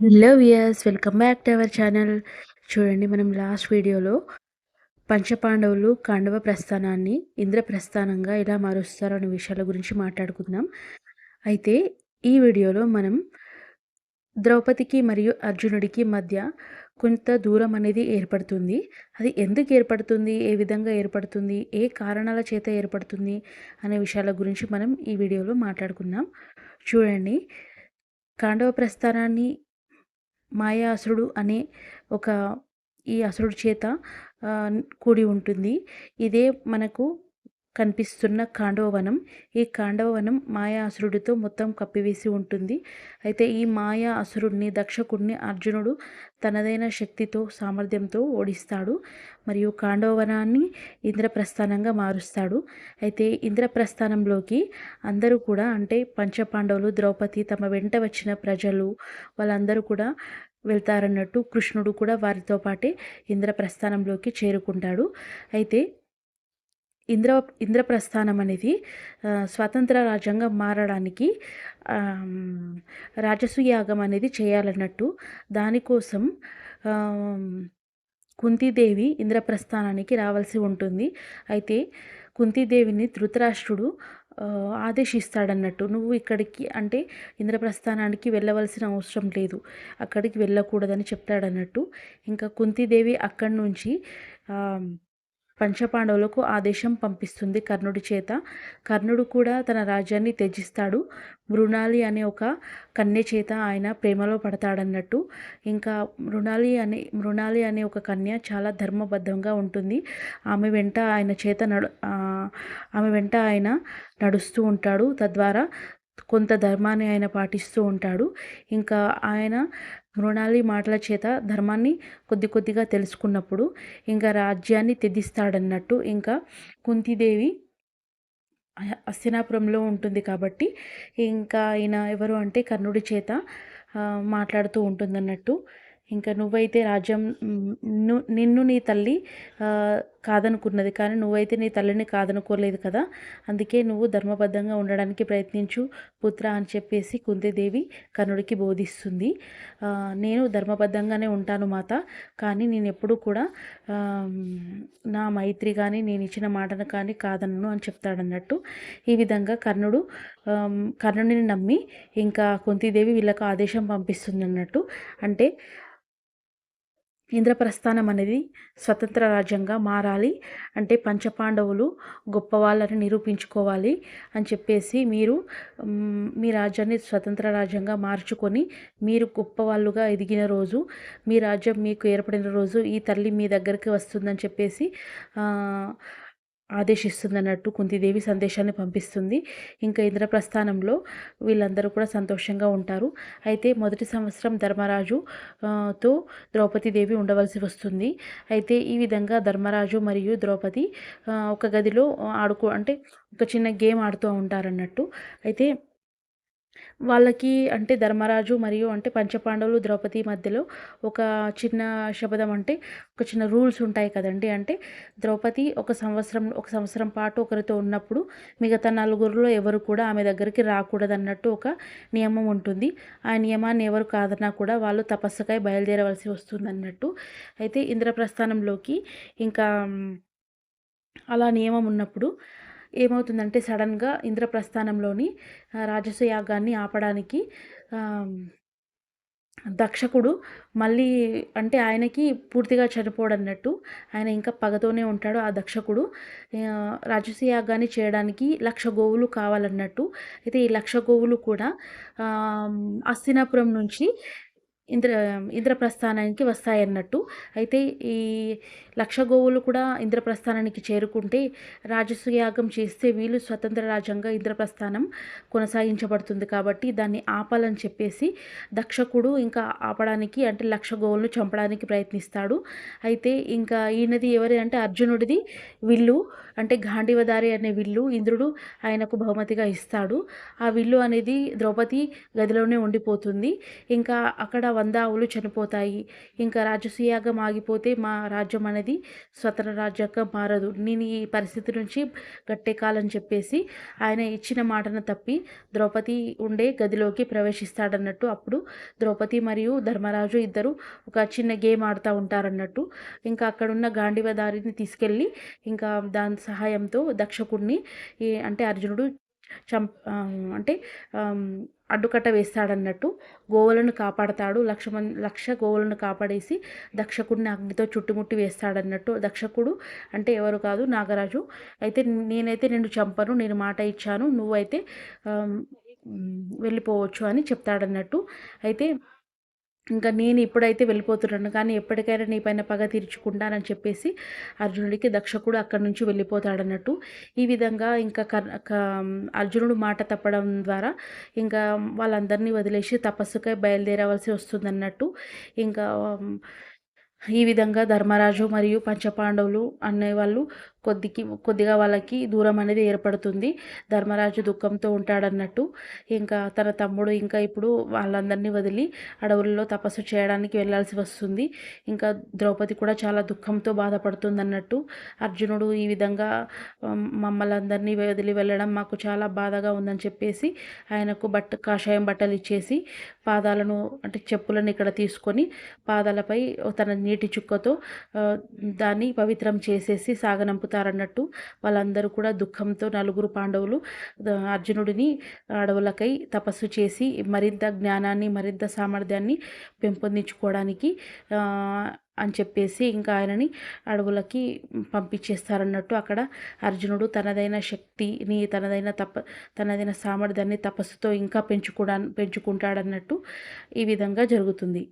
Hello viewers welcome back to our channel చూడండి మనం last వీడియోలో పంచపాండవులు కాండవ ప్రస్థానాన్ని ఇంద్ర ప్రస్థానంగా ఎలా మారుస్తారు అనే విషయాల గురించి మాట్లాడుకుందాం. అయితే ఈ వీడియోలో మనం ద్రౌపదికి మరియు అర్జునుడికి మధ్య కొంత దూరం అనేది ఏర్పడుతుంది. అది ఎందుకు ఏర్పడుతుంది? ఏ విధంగా ఏర్పడుతుంది? ఏ కారణాల చేత ఏర్పడుతుంది? అనే విషయాల గురించి మనం ఈ వీడియోలో మాట్లాడుకుందాం. చూడండి కాండవ ప్రస్థానాన్ని మాయాసురుడు అనే ఒక ఈ అసురుడి చేత కూడి ఉంటుంది. ఇదే మనకు కనిపిస్తున్న కాండవవనం. ఈ కాండవవనం మాయా అసురుడితో మొత్తం కప్పివేసి ఉంటుంది. అయితే ఈ మాయా అసురుడిని దక్షకుడిని అర్జునుడు తనదైన శక్తితో సామర్థ్యంతో ఓడిస్తాడు. మరియు కాండవవనాన్ని ఇంద్రప్రస్థానంగా మారుస్తాడు. అయితే ఇంద్రప్రస్థానంలోకి అందరూ కూడా అంటే పంచపాండవులు ద్రౌపది తమ వెంట వచ్చిన ప్రజలు వాళ్ళందరూ కూడా వెళ్తారన్నట్టు కృష్ణుడు కూడా వారితో పాటే ఇంద్రప్రస్థానంలోకి చేరుకుంటాడు. అయితే ఇంద్ర ఇంద్రప్రస్థానం అనేది స్వతంత్ర రాజ్యంగా మారడానికి రాజసూయాగం అనేది చేయాలన్నట్టు దానికోసం కుంతీదేవి ఇంద్రప్రస్థానానికి రావాల్సి ఉంటుంది. అయితే కుంతీదేవిని ధృతరాష్ట్రుడు ఆదేశిస్తాడన్నట్టు. నువ్వు ఇక్కడికి అంటే ఇంద్రప్రస్థానానికి వెళ్ళవలసిన అవసరం లేదు. అక్కడికి వెళ్ళకూడదని చెప్తాడన్నట్టు ఇంకా కుంతీదేవి అక్కడి నుంచి పంచపాండవులకు ఆదేశం పంపిస్తుంది కర్ణుడి చేత. కర్ణుడు కూడా తన రాజ్యాన్ని త్యజిస్తాడు. మృణాలి అనే ఒక కన్య చేత ఆయన ప్రేమలో పడతాడన్నట్టు. ఇంకా మృణాలి అనే మృణాలి అనే ఒక కన్య చాలా ధర్మబద్ధంగా ఉంటుంది. ఆమె వెంట ఆయన చేత నడు ఆమె వెంట ఆయన నడుస్తూ ఉంటాడు. తద్వారా కొంత ధర్మాన్ని ఆయన పాటిస్తూ ఉంటాడు. ఇంకా ఆయన మృణాలి మాటల చేత ధర్మాన్ని కొద్ది కొద్దిగా తెలుసుకున్నప్పుడు ఇంకా రాజ్యాన్ని తెదిస్తాడన్నట్టు ఇంకా కుంతిదేవి అస్తినాపురంలో ఉంటుంది కాబట్టి ఇంకా ఆయన ఎవరు అంటే కర్ణుడి చేత మాట్లాడుతూ ఉంటుందన్నట్టు. ఇంకా నువ్వైతే రాజ్యం నిన్ను నీ తల్లి కాదనుకున్నది. కానీ నువ్వైతే నీ తల్లిని కాదనుకోలేదు కదా. అందుకే నువ్వు ధర్మబద్ధంగా ఉండడానికి ప్రయత్నించు పుత్ర అని చెప్పేసి కుంతిదేవి కర్ణుడికి బోధిస్తుంది. నేను ధర్మబద్ధంగానే ఉంటాను మాత. కానీ నేను ఎప్పుడూ కూడా నా మైత్రి కానీ నేను ఇచ్చిన మాటను కానీ కాదనను అని చెప్తాడన్నట్టు. ఈ విధంగా కర్ణుడు కర్ణుడిని నమ్మి ఇంకా కుంతిదేవి వీళ్ళకు ఆదేశం పంపిస్తుంది అన్నట్టు అంటే ఇంద్రప్రస్థానం అనేది స్వతంత్ర రాజ్యంగా మారాలి. అంటే పంచపాండవులు గొప్పవాళ్ళని నిరూపించుకోవాలి అని చెప్పేసి మీరు మీ రాజ్యాన్ని స్వతంత్ర రాజ్యంగా మార్చుకొని మీరు గొప్పవాళ్ళుగా ఎదిగిన రోజు మీ రాజ్యం మీకు ఏర్పడిన రోజు ఈ తల్లి మీ దగ్గరికి వస్తుందని చెప్పేసి ఆదేశిస్తుంది అన్నట్టు కుంతిదేవి సందేశాన్ని పంపిస్తుంది. ఇంకా ఇంద్రప్రస్థానంలో వీళ్ళందరూ కూడా సంతోషంగా ఉంటారు. అయితే మొదటి సంవత్సరం ధర్మరాజు తో ద్రౌపదీదేవి ఉండవలసి వస్తుంది. అయితే ఈ విధంగా ధర్మరాజు మరియు ద్రౌపది ఒక గదిలో ఆడుకో అంటే ఒక చిన్న గేమ్ ఆడుతూ ఉంటారన్నట్టు. అయితే వాళ్ళకి అంటే ధర్మరాజు మరియు అంటే పంచపాండవులు ద్రౌపది మధ్యలో ఒక చిన్న శబదం అంటే ఒక చిన్న రూల్స్ ఉంటాయి కదండి. అంటే ద్రౌపది ఒక సంవత్సరం ఒక సంవత్సరం పాటు ఒకరితో ఉన్నప్పుడు మిగతా నలుగురిలో ఎవరు కూడా ఆమె దగ్గరికి రాకూడదు అన్నట్టు ఒక నియమం ఉంటుంది. ఆ నియమాన్ని ఎవరు కాదన్నా కూడా వాళ్ళు తపస్సుకై బయలుదేరవలసి వస్తుంది అన్నట్టు అయితే ఇంద్రప్రస్థానంలోకి ఇంకా అలా నియమం ఉన్నప్పుడు ఏమవుతుందంటే సడన్గా ఇంద్రప్రస్థానంలోని రాజస యాగాన్ని ఆపడానికి దక్షకుడు మళ్ళీ అంటే ఆయనకి పూర్తిగా చనిపోడన్నట్టు ఆయన ఇంకా పగతోనే ఉంటాడు ఆ దక్షకుడు. యాగాన్ని చేయడానికి లక్ష గోవులు కావాలన్నట్టు. అయితే ఈ లక్ష గోవులు కూడా అస్తినాపురం నుంచి ఇంద్ర ఇంద్రప్రస్థానానికి వస్తాయన్నట్టు. అయితే ఈ లక్ష గోవులు కూడా ఇంద్రప్రస్థానానికి చేరుకుంటే రాజసూయాగం చేస్తే వీళ్ళు స్వతంత్ర రాజ్యంగా ఇంద్రప్రస్థానం కొనసాగించబడుతుంది కాబట్టి దాన్ని ఆపాలని చెప్పేసి దక్షకుడు ఇంకా ఆపడానికి అంటే లక్ష గోవులను చంపడానికి ప్రయత్నిస్తాడు. అయితే ఇంకా ఈయనది ఎవరి అంటే అర్జునుడిది. విల్లు అంటే గాంధీవదారి అనే విల్లు ఇంద్రుడు ఆయనకు బహుమతిగా ఇస్తాడు. ఆ విల్లు అనేది ద్రౌపది గదిలోనే ఉండిపోతుంది. ఇంకా అక్కడ వంద ఆవులు చనిపోతాయి. ఇంకా రాజసీయాగం ఆగిపోతే మా రాజ్యం అనేది స్వతంత్ర రాజ్యంగా మారదు. నేను ఈ పరిస్థితి నుంచి గట్టెక్కాలని చెప్పేసి ఆయన ఇచ్చిన మాటను తప్పి ద్రౌపది ఉండే గదిలోకి ప్రవేశిస్తాడన్నట్టు అప్పుడు ద్రౌపది మరియు ధర్మరాజు ఇద్దరు ఒక చిన్న గేమ్ ఆడుతూ ఉంటారన్నట్టు. ఇంకా అక్కడున్న గాంధీవదారిని తీసుకెళ్ళి ఇంకా దాని సహాయంతో దక్షకుడిని అంటే అర్జునుడు చం అంటే అడ్డుకట్ట వేస్తాడన్నట్టు గోవులను కాపాడతాడు. లక్ష మంది లక్ష గోవులను కాపాడేసి దక్షకుడిని అగ్నితో చుట్టుముట్టి వేస్తాడన్నట్టు దక్షకుడు అంటే ఎవరు కాదు నాగరాజు. అయితే నేనైతే నిన్ను చంపను నేను మాట ఇచ్చాను నువ్వైతే వెళ్ళిపోవచ్చు అని చెప్తాడన్నట్టు. అయితే ఇంకా నేను ఇప్పుడైతే వెళ్ళిపోతున్నాను. కానీ ఎప్పటికైనా నీ పైన పగ తీర్చుకుంటానని చెప్పేసి అర్జునుడికి దక్షకుడు అక్కడి నుంచి వెళ్ళిపోతాడన్నట్టు. ఈ విధంగా ఇంకా అర్జునుడు మాట తప్పడం ద్వారా ఇంకా వాళ్ళందరినీ వదిలేసి తపస్సుకై బయలుదేరవలసి వస్తుందన్నట్టు. ఇంకా ఈ విధంగా ధర్మరాజు మరియు పంచపాండవులు అనే వాళ్ళు కొద్దికి కొద్దిగా వాళ్ళకి దూరం అనేది ఏర్పడుతుంది. ధర్మరాజు దుఃఖంతో ఉంటాడన్నట్టు. ఇంకా తన తమ్ముడు ఇంకా ఇప్పుడు వాళ్ళందరినీ వదిలి అడవుల్లో తపస్సు చేయడానికి వెళ్ళాల్సి వస్తుంది. ఇంకా ద్రౌపది కూడా చాలా దుఃఖంతో బాధపడుతుంది అన్నట్టు అర్జునుడు ఈ విధంగా మమ్మల్ని అందరినీ వదిలి వెళ్ళడం మాకు చాలా బాధగా ఉందని చెప్పేసి ఆయనకు బట్ట కాషాయం బట్టలు ఇచ్చేసి పాదాలను అంటే చెప్పులను ఇక్కడ తీసుకొని పాదాలపై తన నీటి చుక్కతో దాన్ని పవిత్రం చేసేసి సాగనంపుతారు. చేస్తారన్నట్టు వాళ్ళందరూ కూడా దుఃఖంతో నలుగురు పాండవులు అర్జునుడిని అడవులకై తపస్సు చేసి మరింత జ్ఞానాన్ని మరింత సామర్థ్యాన్ని పెంపొందించుకోవడానికి అని చెప్పేసి ఇంకా ఆయనని అడవులకి పంపించేస్తారన్నట్టు అక్కడ అర్జునుడు తనదైన శక్తిని తనదైన తప తనదైన సామర్థ్యాన్ని తపస్సుతో ఇంకా పెంచుకోవడా పెంచుకుంటాడన్నట్టు ఈ విధంగా జరుగుతుంది.